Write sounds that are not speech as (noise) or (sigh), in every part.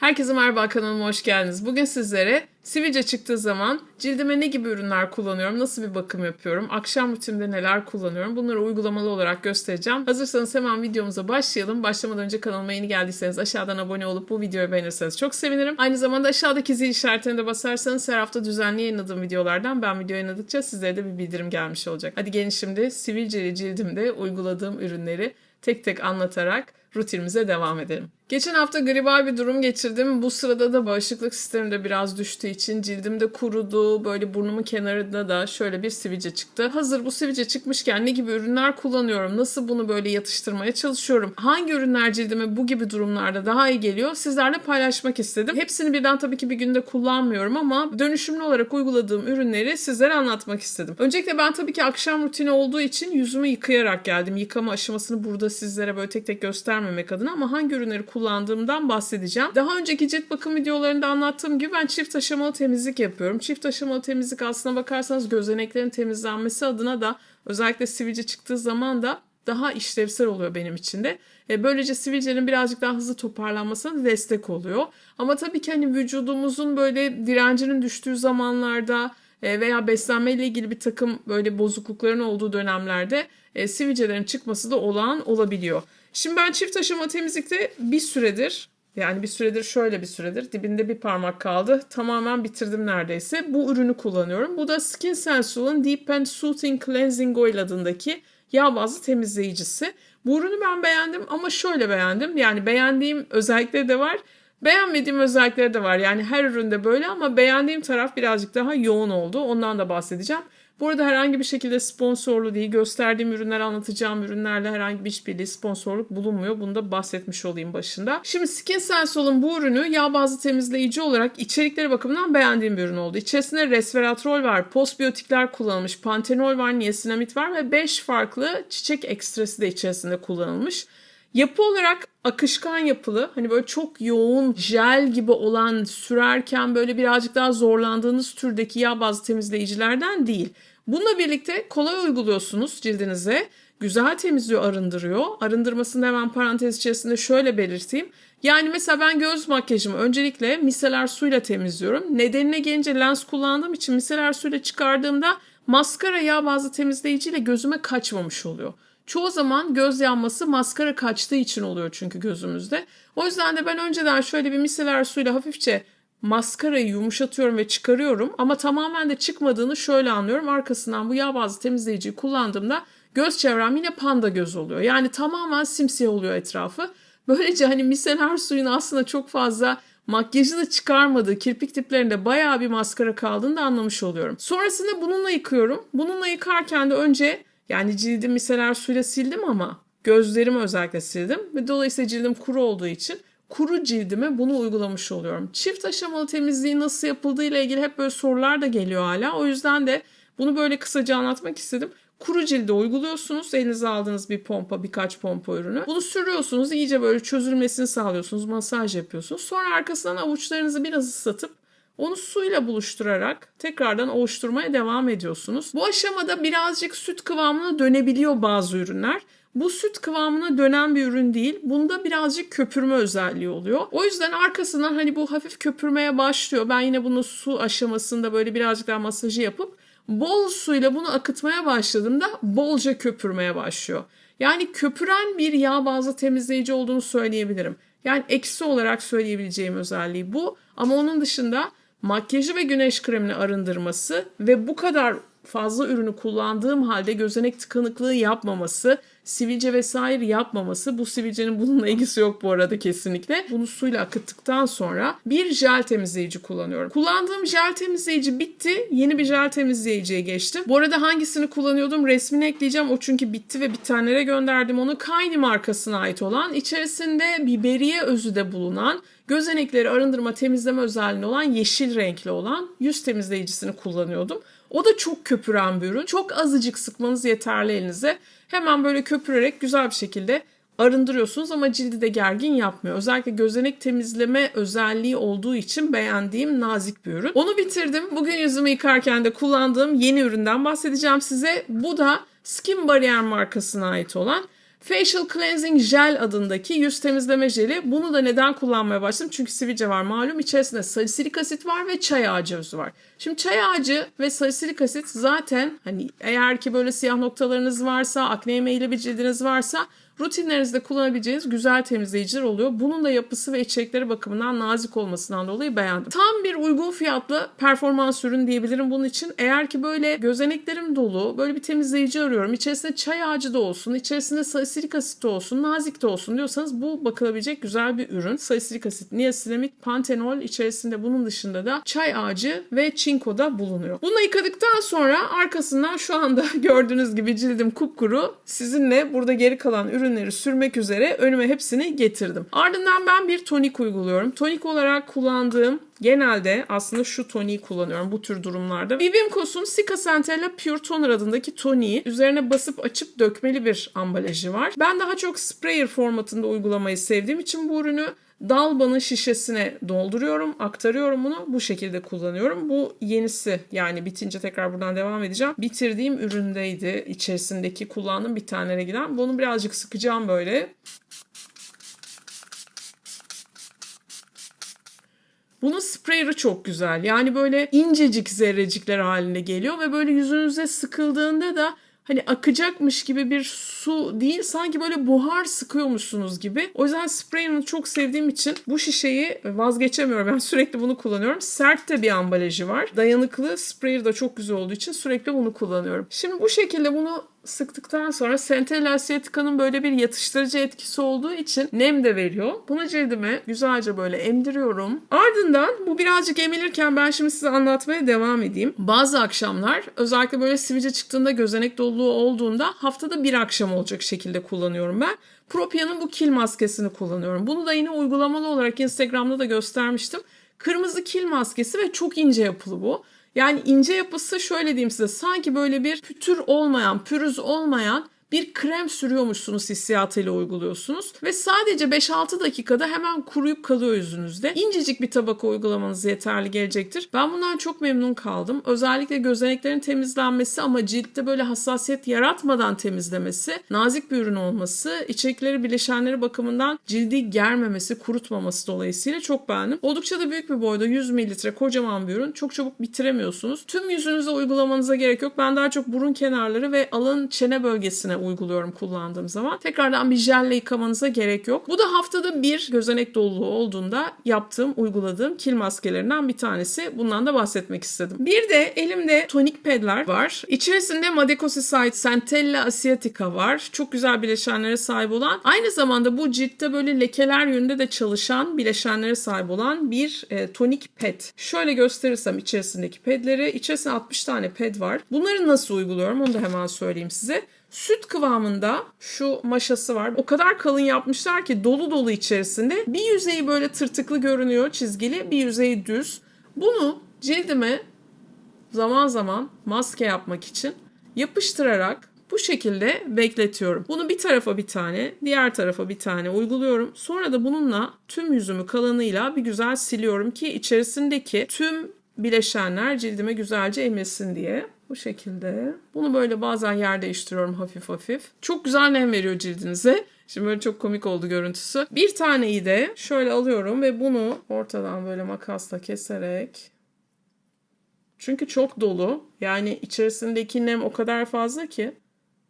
Herkese merhaba kanalıma hoş geldiniz. Bugün sizlere sivilce çıktığı zaman cildime ne gibi ürünler kullanıyorum, nasıl bir bakım yapıyorum, akşam rutinimde neler kullanıyorum bunları uygulamalı olarak göstereceğim. Hazırsanız hemen videomuza başlayalım. Başlamadan önce kanalıma yeni geldiyseniz aşağıdan abone olup bu videoyu beğenirseniz çok sevinirim. Aynı zamanda aşağıdaki zil işaretine de basarsanız her hafta düzenli yayınladığım videolardan ben video yayınladıkça sizlere de bir bildirim gelmiş olacak. Hadi gelin şimdi sivilceli cildimde uyguladığım ürünleri tek tek anlatarak rutinimize devam edelim. Geçen hafta gribal bir durum geçirdim. Bu sırada da bağışıklık sistemim de biraz düştüğü için cildimde kurudu. Böyle burnumun kenarında da şöyle bir sivilce çıktı. Hazır bu sivilce çıkmışken ne gibi ürünler kullanıyorum? Nasıl bunu böyle yatıştırmaya çalışıyorum? Hangi ürünler cildime bu gibi durumlarda daha iyi geliyor? Sizlerle paylaşmak istedim. Hepsini birden tabii ki bir günde kullanmıyorum ama dönüşümlü olarak uyguladığım ürünleri sizlere anlatmak istedim. Öncelikle ben tabii ki akşam rutini olduğu için yüzümü yıkayarak geldim. Yıkama aşamasını burada sizlere böyle tek tek göstermemek adına ama hangi ürünleri kullandığımdan bahsedeceğim. Daha önceki cilt bakım videolarında anlattığım gibi ben çift aşamalı temizlik yapıyorum. Çift aşamalı temizlik aslına bakarsanız gözeneklerin temizlenmesi adına da özellikle sivilce çıktığı zaman da daha işlevsel oluyor benim için de. E, böylece sivilcenin birazcık daha hızlı toparlanmasına destek oluyor. Ama tabii ki hani vücudumuzun böyle direncinin düştüğü zamanlarda e, veya beslenmeyle ilgili bir takım böyle bozuklukların olduğu dönemlerde e, sivilcelerin çıkması da olağan olabiliyor. Şimdi ben çift aşama temizlikte bir süredir yani bir süredir şöyle bir süredir dibinde bir parmak kaldı. Tamamen bitirdim neredeyse. Bu ürünü kullanıyorum. Bu da Skin Sensual'ın Deep and Soothing Cleansing Oil adındaki yağ bazlı temizleyicisi. Bu ürünü ben beğendim ama şöyle beğendim. Yani beğendiğim özellikleri de var. Beğenmediğim özellikleri de var. Yani her üründe böyle ama beğendiğim taraf birazcık daha yoğun oldu. Ondan da bahsedeceğim. Bu arada herhangi bir şekilde sponsorlu değil. Gösterdiğim ürünler, anlatacağım ürünlerle herhangi bir işbirliği, sponsorluk bulunmuyor. Bunu da bahsetmiş olayım başında. Şimdi Skin Sensual'ın bu ürünü yağ bazlı temizleyici olarak içerikleri bakımından beğendiğim bir ürün oldu. İçerisinde resveratrol var, postbiyotikler kullanılmış, pantenol var, niasinamid var ve 5 farklı çiçek ekstresi de içerisinde kullanılmış. Yapı olarak akışkan yapılı hani böyle çok yoğun jel gibi olan sürerken böyle birazcık daha zorlandığınız türdeki yağ bazlı temizleyicilerden değil. Bununla birlikte kolay uyguluyorsunuz cildinize. Güzel temizliyor, arındırıyor. Arındırmasını hemen parantez içerisinde şöyle belirteyim. Yani mesela ben göz makyajımı öncelikle miseler suyla temizliyorum. Nedenine gelince lens kullandığım için miseler suyla çıkardığımda maskara yağ bazlı temizleyiciyle gözüme kaçmamış oluyor. Çoğu zaman göz yanması maskara kaçtığı için oluyor çünkü gözümüzde. O yüzden de ben önceden şöyle bir miseler suyla hafifçe maskarayı yumuşatıyorum ve çıkarıyorum. Ama tamamen de çıkmadığını şöyle anlıyorum. Arkasından bu yağ bazlı temizleyiciyi kullandığımda göz çevrem yine panda göz oluyor. Yani tamamen simsiyah oluyor etrafı. Böylece hani miseler suyun aslında çok fazla makyajını çıkarmadığı kirpik diplerinde bayağı bir maskara kaldığını da anlamış oluyorum. Sonrasında bununla yıkıyorum. Bununla yıkarken de önce yani cildim miseler suyla sildim ama gözlerimi özellikle sildim. Ve dolayısıyla cildim kuru olduğu için kuru cildime bunu uygulamış oluyorum. Çift aşamalı temizliği nasıl yapıldığı ile ilgili hep böyle sorular da geliyor hala. O yüzden de bunu böyle kısaca anlatmak istedim. Kuru cilde uyguluyorsunuz. Elinize aldığınız bir pompa, birkaç pompa ürünü. Bunu sürüyorsunuz. iyice böyle çözülmesini sağlıyorsunuz. Masaj yapıyorsunuz. Sonra arkasından avuçlarınızı biraz ıslatıp onu suyla buluşturarak tekrardan ovuşturmaya devam ediyorsunuz. Bu aşamada birazcık süt kıvamına dönebiliyor bazı ürünler. Bu süt kıvamına dönen bir ürün değil. Bunda birazcık köpürme özelliği oluyor. O yüzden arkasından hani bu hafif köpürmeye başlıyor. Ben yine bunu su aşamasında böyle birazcık daha masajı yapıp bol suyla bunu akıtmaya başladığımda bolca köpürmeye başlıyor. Yani köpüren bir yağ bazlı temizleyici olduğunu söyleyebilirim. Yani eksi olarak söyleyebileceğim özelliği bu. Ama onun dışında makyajı ve güneş kremini arındırması ve bu kadar fazla ürünü kullandığım halde gözenek tıkanıklığı yapmaması, sivilce vesaire yapmaması. Bu sivilcenin bununla ilgisi yok bu arada kesinlikle. Bunu suyla akıttıktan sonra bir jel temizleyici kullanıyorum. Kullandığım jel temizleyici bitti. Yeni bir jel temizleyiciye geçtim. Bu arada hangisini kullanıyordum resmini ekleyeceğim. O çünkü bitti ve bir tanelere gönderdim onu. Kylie markasına ait olan içerisinde biberiye özü de bulunan gözenekleri arındırma temizleme özelliği olan yeşil renkli olan yüz temizleyicisini kullanıyordum. O da çok köpüren bir ürün. Çok azıcık sıkmanız yeterli elinize. Hemen böyle köpürerek güzel bir şekilde arındırıyorsunuz ama cildi de gergin yapmıyor. Özellikle gözenek temizleme özelliği olduğu için beğendiğim nazik bir ürün. Onu bitirdim. Bugün yüzümü yıkarken de kullandığım yeni üründen bahsedeceğim size. Bu da Skin Barrier markasına ait olan Facial Cleansing Gel adındaki yüz temizleme jeli. Bunu da neden kullanmaya başladım? Çünkü sivilce var malum. İçerisinde salisilik asit var ve çay ağacı özü var. Şimdi çay ağacı ve salisilik asit zaten hani eğer ki böyle siyah noktalarınız varsa, akneye meyilli bir cildiniz varsa rutinlerinizde kullanabileceğiniz güzel temizleyiciler oluyor. Bunun da yapısı ve içerikleri bakımından nazik olmasından dolayı beğendim. Tam bir uygun fiyatlı performans ürün diyebilirim bunun için. Eğer ki böyle gözeneklerim dolu, böyle bir temizleyici arıyorum. İçerisinde çay ağacı da olsun, içerisinde salisilik asit de olsun, nazik de olsun diyorsanız bu bakılabilecek güzel bir ürün. Salisilik asit, niasinamid, pantenol içerisinde bunun dışında da çay ağacı ve çinko da bulunuyor. Bunu yıkadıktan sonra arkasından şu anda (laughs) gördüğünüz gibi cildim kupkuru. Sizinle burada geri kalan ürün ürünleri sürmek üzere önüme hepsini getirdim. Ardından ben bir tonik uyguluyorum. Tonik olarak kullandığım Genelde aslında şu toniği kullanıyorum bu tür durumlarda. Vivimcos'un Cica Centella Pure Toner adındaki toniği üzerine basıp açıp dökmeli bir ambalajı var. Ben daha çok sprayer formatında uygulamayı sevdiğim için bu ürünü Dalbanın şişesine dolduruyorum, aktarıyorum bunu. Bu şekilde kullanıyorum. Bu yenisi yani bitince tekrar buradan devam edeceğim. Bitirdiğim üründeydi. içerisindeki kullandığım bir tane giden. Bunu birazcık sıkacağım böyle. Bunun sprayer'ı çok güzel. Yani böyle incecik zerrecikler halinde geliyor ve böyle yüzünüze sıkıldığında da hani akacakmış gibi bir su değil sanki böyle buhar sıkıyormuşsunuz gibi. O yüzden sprayını çok sevdiğim için bu şişeyi vazgeçemiyorum. Ben sürekli bunu kullanıyorum. Sert de bir ambalajı var. Dayanıklı sprayer da çok güzel olduğu için sürekli bunu kullanıyorum. Şimdi bu şekilde bunu sıktıktan sonra Centella asiatica'nın böyle bir yatıştırıcı etkisi olduğu için nem de veriyor. Bunu cildime güzelce böyle emdiriyorum. Ardından bu birazcık emilirken ben şimdi size anlatmaya devam edeyim. Bazı akşamlar özellikle böyle sivilce çıktığında gözenek doluluğu olduğunda haftada bir akşam olacak şekilde kullanıyorum ben. Propia'nın bu kil maskesini kullanıyorum. Bunu da yine uygulamalı olarak Instagram'da da göstermiştim. Kırmızı kil maskesi ve çok ince yapılı bu. Yani ince yapısı şöyle diyeyim size sanki böyle bir pütür olmayan, pürüz olmayan bir krem sürüyormuşsunuz hissiyatıyla uyguluyorsunuz. Ve sadece 5-6 dakikada hemen kuruyup kalıyor yüzünüzde. İncecik bir tabaka uygulamanız yeterli gelecektir. Ben bundan çok memnun kaldım. Özellikle gözeneklerin temizlenmesi ama ciltte böyle hassasiyet yaratmadan temizlemesi, nazik bir ürün olması, içerikleri bileşenleri bakımından cildi germemesi, kurutmaması dolayısıyla çok beğendim. Oldukça da büyük bir boyda 100 mililitre kocaman bir ürün. Çok çabuk bitiremiyorsunuz. Tüm yüzünüze uygulamanıza gerek yok. Ben daha çok burun kenarları ve alın çene bölgesine uyguluyorum kullandığım zaman. Tekrardan bir jelle yıkamanıza gerek yok. Bu da haftada bir gözenek doluluğu olduğunda yaptığım, uyguladığım kil maskelerinden bir tanesi. Bundan da bahsetmek istedim. Bir de elimde tonik pedler var. İçerisinde Madecosicide Centella asiatica var. Çok güzel bileşenlere sahip olan. Aynı zamanda bu ciltte böyle lekeler yönünde de çalışan bileşenlere sahip olan bir e, tonik ped. Şöyle gösterirsem içerisindeki pedleri. İçerisinde 60 tane ped var. Bunları nasıl uyguluyorum onu da hemen söyleyeyim size süt kıvamında şu maşası var. O kadar kalın yapmışlar ki dolu dolu içerisinde. Bir yüzeyi böyle tırtıklı görünüyor çizgili, bir yüzeyi düz. Bunu cildime zaman zaman maske yapmak için yapıştırarak bu şekilde bekletiyorum. Bunu bir tarafa bir tane, diğer tarafa bir tane uyguluyorum. Sonra da bununla tüm yüzümü kalanıyla bir güzel siliyorum ki içerisindeki tüm bileşenler cildime güzelce emilsin diye. Bu şekilde. Bunu böyle bazen yer değiştiriyorum hafif hafif. Çok güzel nem veriyor cildinize. Şimdi böyle çok komik oldu görüntüsü. Bir taneyi de şöyle alıyorum ve bunu ortadan böyle makasla keserek çünkü çok dolu. Yani içerisindeki nem o kadar fazla ki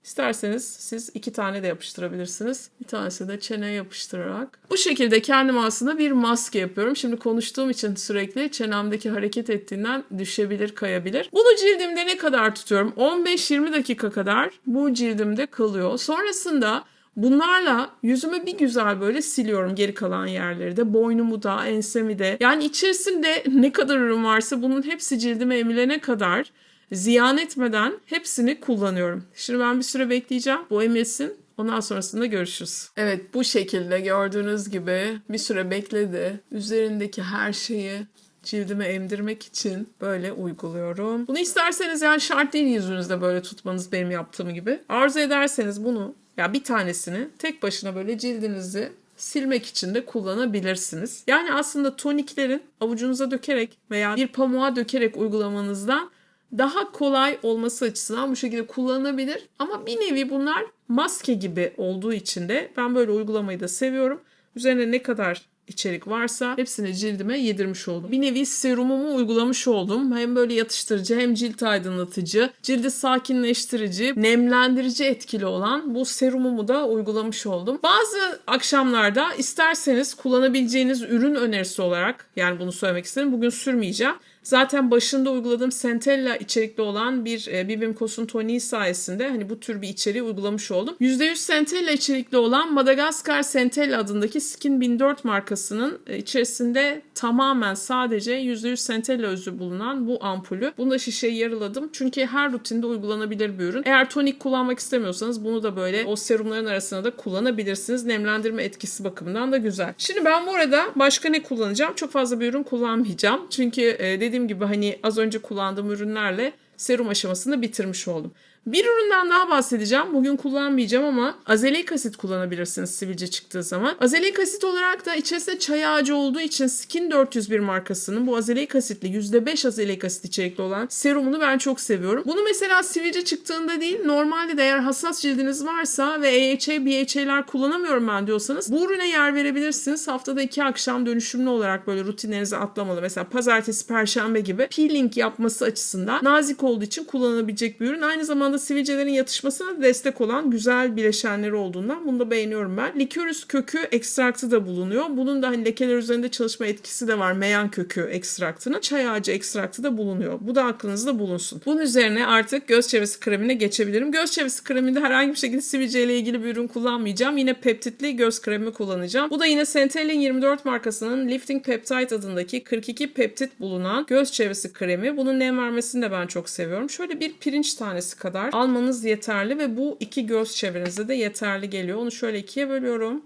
İsterseniz siz iki tane de yapıştırabilirsiniz. Bir tanesi de çeneye yapıştırarak. Bu şekilde kendim aslında bir maske yapıyorum. Şimdi konuştuğum için sürekli çenemdeki hareket ettiğinden düşebilir, kayabilir. Bunu cildimde ne kadar tutuyorum? 15-20 dakika kadar bu cildimde kalıyor. Sonrasında Bunlarla yüzümü bir güzel böyle siliyorum geri kalan yerleri de. Boynumu da, ensemi de. Yani içerisinde ne kadar ürün varsa bunun hepsi cildime emilene kadar ziyan etmeden hepsini kullanıyorum. Şimdi ben bir süre bekleyeceğim. Bu emilsin. Ondan sonrasında görüşürüz. Evet bu şekilde gördüğünüz gibi bir süre bekledi. Üzerindeki her şeyi cildime emdirmek için böyle uyguluyorum. Bunu isterseniz yani şart değil yüzünüzde böyle tutmanız benim yaptığım gibi. Arzu ederseniz bunu ya bir tanesini tek başına böyle cildinizi silmek için de kullanabilirsiniz. Yani aslında toniklerin avucunuza dökerek veya bir pamuğa dökerek uygulamanızdan daha kolay olması açısından bu şekilde kullanılabilir. Ama bir nevi bunlar maske gibi olduğu için de ben böyle uygulamayı da seviyorum. Üzerine ne kadar içerik varsa hepsini cildime yedirmiş oldum. Bir nevi serumumu uygulamış oldum. Hem böyle yatıştırıcı hem cilt aydınlatıcı, cildi sakinleştirici, nemlendirici etkili olan bu serumumu da uygulamış oldum. Bazı akşamlarda isterseniz kullanabileceğiniz ürün önerisi olarak yani bunu söylemek istedim. Bugün sürmeyeceğim. Zaten başında uyguladığım Centella içerikli olan bir e, Bibim Kos'un toniği sayesinde hani bu tür bir içeriği uygulamış oldum. %100 Centella içerikli olan Madagascar Centella adındaki Skin 1004 markasının e, içerisinde tamamen sadece %100 Centella özü bulunan bu ampulü. Bunu da şişeyi yarıladım. Çünkü her rutinde uygulanabilir bir ürün. Eğer tonik kullanmak istemiyorsanız bunu da böyle o serumların arasında da kullanabilirsiniz. Nemlendirme etkisi bakımından da güzel. Şimdi ben bu arada başka ne kullanacağım? Çok fazla bir ürün kullanmayacağım. Çünkü e, dediğim gibi hani az önce kullandığım ürünlerle serum aşamasını bitirmiş oldum. Bir üründen daha bahsedeceğim. Bugün kullanmayacağım ama azelik asit kullanabilirsiniz sivilce çıktığı zaman. Azelik asit olarak da içerisinde çay ağacı olduğu için Skin 401 markasının bu azelik asitli %5 azelik asit içerikli olan serumunu ben çok seviyorum. Bunu mesela sivilce çıktığında değil normalde de eğer hassas cildiniz varsa ve AHA, BHA'lar kullanamıyorum ben diyorsanız bu ürüne yer verebilirsiniz. Haftada iki akşam dönüşümlü olarak böyle rutinlerinize atlamalı. Mesela pazartesi, perşembe gibi peeling yapması açısından nazik olduğu için kullanılabilecek bir ürün. Aynı zamanda sivilcelerin yatışmasına destek olan güzel bileşenleri olduğundan bunu da beğeniyorum ben. Likörüs kökü ekstraktı da bulunuyor. Bunun da hani lekeler üzerinde çalışma etkisi de var. Meyan kökü ekstraktının. Çay ağacı ekstraktı da bulunuyor. Bu da aklınızda bulunsun. Bunun üzerine artık göz çevresi kremine geçebilirim. Göz çevresi kreminde herhangi bir şekilde sivilceyle ilgili bir ürün kullanmayacağım. Yine peptitli göz kremi kullanacağım. Bu da yine Centellin 24 markasının Lifting Peptide adındaki 42 peptit bulunan göz çevresi kremi. Bunun nem vermesini de ben çok seviyorum. Şöyle bir pirinç tanesi kadar almanız yeterli ve bu iki göz çevrenize de yeterli geliyor. Onu şöyle ikiye bölüyorum.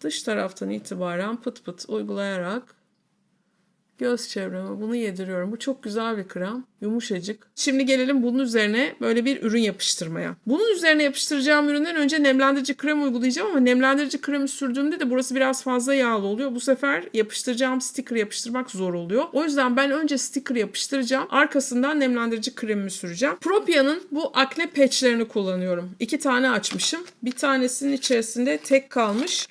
Dış taraftan itibaren pıt pıt uygulayarak göz çevreme bunu yediriyorum. Bu çok güzel bir krem. Yumuşacık. Şimdi gelelim bunun üzerine böyle bir ürün yapıştırmaya. Bunun üzerine yapıştıracağım üründen önce nemlendirici krem uygulayacağım ama nemlendirici kremi sürdüğümde de burası biraz fazla yağlı oluyor. Bu sefer yapıştıracağım sticker yapıştırmak zor oluyor. O yüzden ben önce sticker yapıştıracağım. Arkasından nemlendirici kremimi süreceğim. Propia'nın bu akne patchlerini kullanıyorum. İki tane açmışım. Bir tanesinin içerisinde tek kalmış.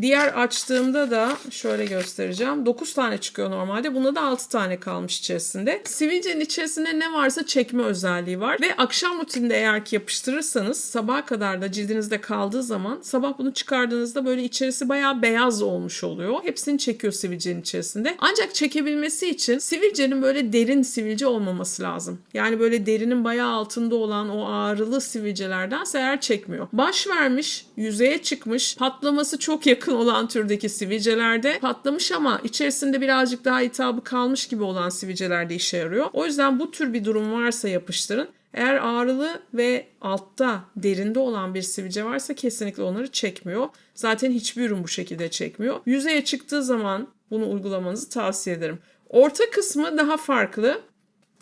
Diğer açtığımda da şöyle göstereceğim. 9 tane çıkıyor normalde. Bunda da 6 tane kalmış içerisinde. Sivilcenin içerisinde ne varsa çekme özelliği var. Ve akşam rutininde eğer ki yapıştırırsanız sabaha kadar da cildinizde kaldığı zaman sabah bunu çıkardığınızda böyle içerisi bayağı beyaz olmuş oluyor. Hepsini çekiyor sivilcenin içerisinde. Ancak çekebilmesi için sivilcenin böyle derin sivilce olmaması lazım. Yani böyle derinin bayağı altında olan o ağrılı sivilcelerdense eğer çekmiyor. Baş vermiş, yüzeye çıkmış, patlaması çok yakın yakın olan türdeki sivilcelerde patlamış ama içerisinde birazcık daha hitabı kalmış gibi olan sivilcelerde işe yarıyor. O yüzden bu tür bir durum varsa yapıştırın. Eğer ağrılı ve altta derinde olan bir sivilce varsa kesinlikle onları çekmiyor. Zaten hiçbir ürün bu şekilde çekmiyor. Yüzeye çıktığı zaman bunu uygulamanızı tavsiye ederim. Orta kısmı daha farklı.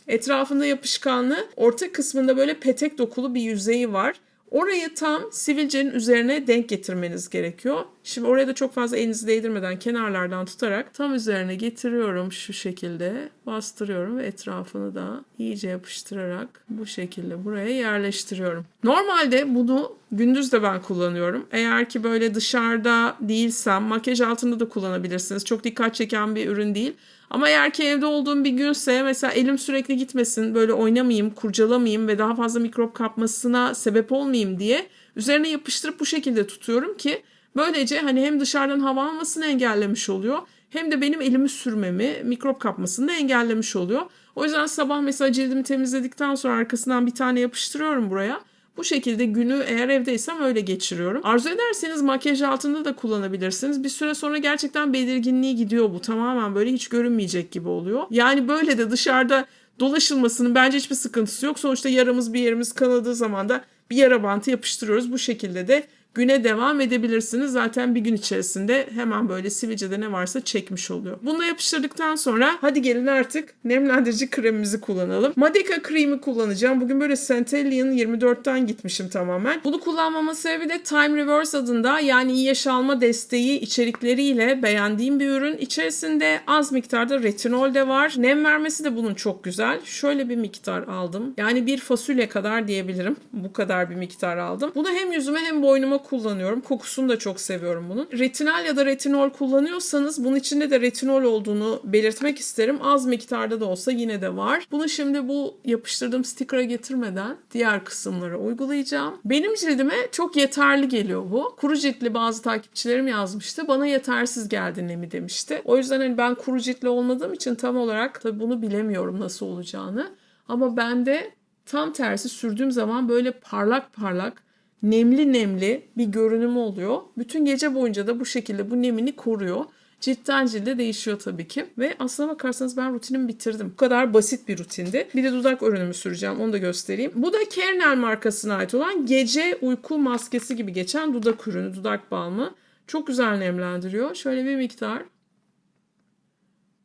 Etrafında yapışkanlı, orta kısmında böyle petek dokulu bir yüzeyi var. Orayı tam sivilcenin üzerine denk getirmeniz gerekiyor. Şimdi oraya da çok fazla elinizi değdirmeden kenarlardan tutarak tam üzerine getiriyorum şu şekilde. Bastırıyorum ve etrafını da iyice yapıştırarak bu şekilde buraya yerleştiriyorum. Normalde bunu gündüz de ben kullanıyorum. Eğer ki böyle dışarıda değilsem makyaj altında da kullanabilirsiniz. Çok dikkat çeken bir ürün değil. Ama eğer ki evde olduğum bir günse mesela elim sürekli gitmesin, böyle oynamayayım, kurcalamayayım ve daha fazla mikrop kapmasına sebep olmayayım diye üzerine yapıştırıp bu şekilde tutuyorum ki böylece hani hem dışarıdan hava almasını engellemiş oluyor hem de benim elimi sürmemi, mikrop kapmasını da engellemiş oluyor. O yüzden sabah mesela cildimi temizledikten sonra arkasından bir tane yapıştırıyorum buraya. Bu şekilde günü eğer evdeysem öyle geçiriyorum. Arzu ederseniz makyaj altında da kullanabilirsiniz. Bir süre sonra gerçekten belirginliği gidiyor bu. Tamamen böyle hiç görünmeyecek gibi oluyor. Yani böyle de dışarıda dolaşılmasının bence hiçbir sıkıntısı yok. Sonuçta yaramız bir yerimiz kanadığı zaman da bir yara bantı yapıştırıyoruz. Bu şekilde de güne devam edebilirsiniz. Zaten bir gün içerisinde hemen böyle sivilcede ne varsa çekmiş oluyor. Bunu da yapıştırdıktan sonra hadi gelin artık nemlendirici kremimizi kullanalım. Madeka kremi kullanacağım. Bugün böyle Centellian 24'ten gitmişim tamamen. Bunu kullanmamın sebebi de Time Reverse adında yani iyi yaş alma desteği içerikleriyle beğendiğim bir ürün. İçerisinde az miktarda retinol de var. Nem vermesi de bunun çok güzel. Şöyle bir miktar aldım. Yani bir fasulye kadar diyebilirim. Bu kadar bir miktar aldım. Bunu hem yüzüme hem boynuma kullanıyorum. Kokusunu da çok seviyorum bunun. Retinal ya da retinol kullanıyorsanız bunun içinde de retinol olduğunu belirtmek isterim. Az miktarda da olsa yine de var. Bunu şimdi bu yapıştırdığım sticker'a getirmeden diğer kısımlara uygulayacağım. Benim cildime çok yeterli geliyor bu. Kuru ciltli bazı takipçilerim yazmıştı. Bana yetersiz geldi nemi demişti. O yüzden hani ben kuru ciltli olmadığım için tam olarak tabii bunu bilemiyorum nasıl olacağını. Ama ben de tam tersi sürdüğüm zaman böyle parlak parlak nemli nemli bir görünüm oluyor. Bütün gece boyunca da bu şekilde bu nemini koruyor. Ciltten cilde değişiyor tabii ki. Ve aslına bakarsanız ben rutinimi bitirdim. Bu kadar basit bir rutindi. Bir de dudak ürünümü süreceğim. Onu da göstereyim. Bu da Kernel markasına ait olan gece uyku maskesi gibi geçen dudak ürünü, dudak balmı. Çok güzel nemlendiriyor. Şöyle bir miktar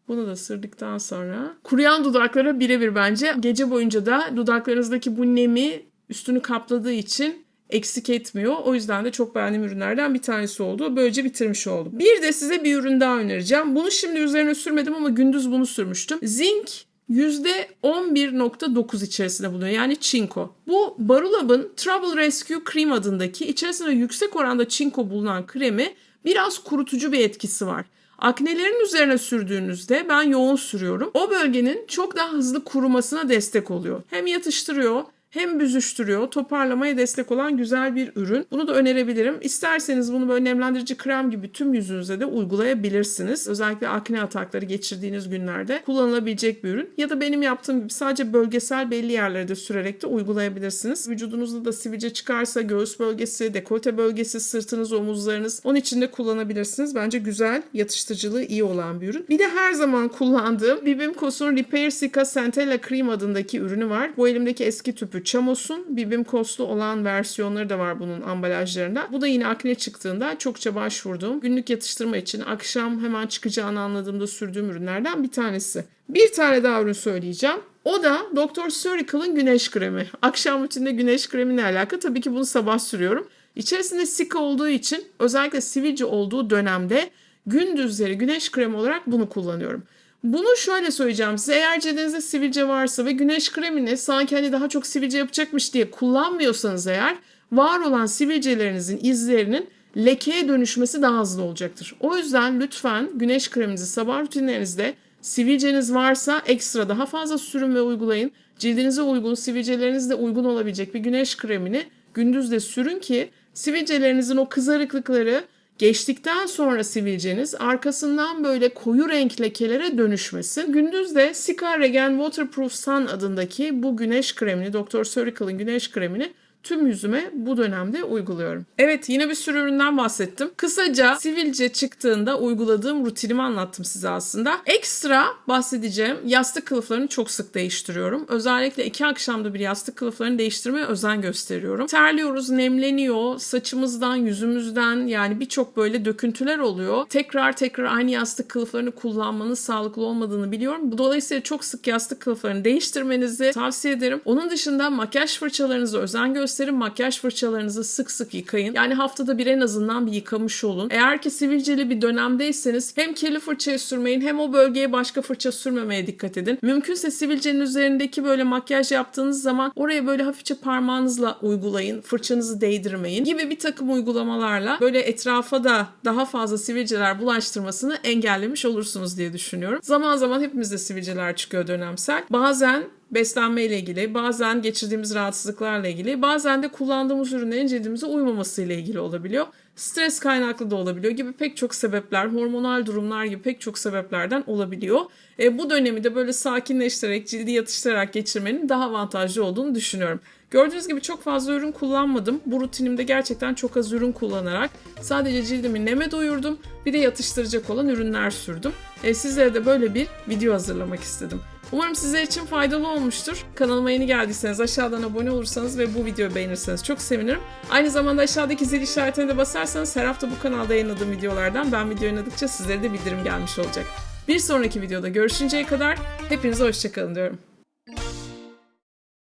bunu da sırdıktan sonra kuruyan dudaklara birebir bence. Gece boyunca da dudaklarınızdaki bu nemi üstünü kapladığı için eksik etmiyor. O yüzden de çok beğendiğim ürünlerden bir tanesi oldu. Böylece bitirmiş oldum. Bir de size bir ürün daha önereceğim. Bunu şimdi üzerine sürmedim ama gündüz bunu sürmüştüm. Zinc %11.9 içerisinde bulunuyor. Yani çinko. Bu Barulab'ın Trouble Rescue Cream adındaki içerisinde yüksek oranda çinko bulunan kremi biraz kurutucu bir etkisi var. Aknelerin üzerine sürdüğünüzde ben yoğun sürüyorum. O bölgenin çok daha hızlı kurumasına destek oluyor. Hem yatıştırıyor hem büzüştürüyor, toparlamaya destek olan güzel bir ürün. Bunu da önerebilirim. İsterseniz bunu böyle nemlendirici krem gibi tüm yüzünüze de uygulayabilirsiniz. Özellikle akne atakları geçirdiğiniz günlerde kullanılabilecek bir ürün. Ya da benim yaptığım gibi sadece bölgesel belli yerlere de sürerek de uygulayabilirsiniz. Vücudunuzda da sivilce çıkarsa göğüs bölgesi, dekolte bölgesi, sırtınız, omuzlarınız onun için de kullanabilirsiniz. Bence güzel, yatıştırıcılığı iyi olan bir ürün. Bir de her zaman kullandığım Bibim Cos'un Repair Cica Centella Cream adındaki ürünü var. Bu elimdeki eski tüpü Chamos'un Bibim Cos'lu olan versiyonları da var bunun ambalajlarında. Bu da yine akne çıktığında çokça başvurduğum günlük yatıştırma için akşam hemen çıkacağını anladığımda sürdüğüm ürünlerden bir tanesi. Bir tane daha ürün söyleyeceğim. O da Dr. Surical'ın güneş kremi. Akşam rutininde güneş kreminle alakalı. Tabii ki bunu sabah sürüyorum. İçerisinde sika olduğu için özellikle sivilce olduğu dönemde gündüzleri güneş kremi olarak bunu kullanıyorum. Bunu şöyle söyleyeceğim size eğer cildinizde sivilce varsa ve güneş kremini sanki hani daha çok sivilce yapacakmış diye kullanmıyorsanız eğer var olan sivilcelerinizin izlerinin lekeye dönüşmesi daha hızlı olacaktır. O yüzden lütfen güneş kreminizi sabah rutinlerinizde sivilceniz varsa ekstra daha fazla sürün ve uygulayın. Cildinize uygun, sivilcelerinizde uygun olabilecek bir güneş kremini gündüz de sürün ki sivilcelerinizin o kızarıklıkları Geçtikten sonra sivilceniz arkasından böyle koyu renk lekelere dönüşmesin. Gündüz de Sika Regen Waterproof Sun adındaki bu güneş kremini, Dr. Surical'ın güneş kremini tüm yüzüme bu dönemde uyguluyorum. Evet yine bir sürü üründen bahsettim. Kısaca sivilce çıktığında uyguladığım rutinimi anlattım size aslında. Ekstra bahsedeceğim yastık kılıflarını çok sık değiştiriyorum. Özellikle iki akşamda bir yastık kılıflarını değiştirmeye özen gösteriyorum. Terliyoruz, nemleniyor, saçımızdan, yüzümüzden yani birçok böyle döküntüler oluyor. Tekrar tekrar aynı yastık kılıflarını kullanmanın sağlıklı olmadığını biliyorum. Dolayısıyla çok sık yastık kılıflarını değiştirmenizi tavsiye ederim. Onun dışında makyaj fırçalarınıza özen gösterin. Makyaj fırçalarınızı sık sık yıkayın. Yani haftada bir en azından bir yıkamış olun. Eğer ki sivilceli bir dönemdeyseniz hem kirli fırçayı sürmeyin hem o bölgeye başka fırça sürmemeye dikkat edin. Mümkünse sivilcenin üzerindeki böyle makyaj yaptığınız zaman oraya böyle hafifçe parmağınızla uygulayın. Fırçanızı değdirmeyin gibi bir takım uygulamalarla böyle etrafa da daha fazla sivilceler bulaştırmasını engellemiş olursunuz diye düşünüyorum. Zaman zaman hepimizde sivilceler çıkıyor dönemsel. Bazen beslenme ile ilgili, bazen geçirdiğimiz rahatsızlıklarla ilgili, bazen de kullandığımız ürünlerin cildimize uymaması ile ilgili olabiliyor. Stres kaynaklı da olabiliyor gibi pek çok sebepler, hormonal durumlar gibi pek çok sebeplerden olabiliyor. E, bu dönemi de böyle sakinleştirerek, cildi yatıştırarak geçirmenin daha avantajlı olduğunu düşünüyorum. Gördüğünüz gibi çok fazla ürün kullanmadım. Bu rutinimde gerçekten çok az ürün kullanarak sadece cildimi neme doyurdum. Bir de yatıştıracak olan ürünler sürdüm. E, sizlere de böyle bir video hazırlamak istedim. Umarım sizler için faydalı olmuştur. Kanalıma yeni geldiyseniz aşağıdan abone olursanız ve bu videoyu beğenirseniz çok sevinirim. Aynı zamanda aşağıdaki zil işaretine de basarsanız her hafta bu kanalda yayınladığım videolardan ben video yayınladıkça sizlere de bildirim gelmiş olacak. Bir sonraki videoda görüşünceye kadar hepinize hoşçakalın diyorum.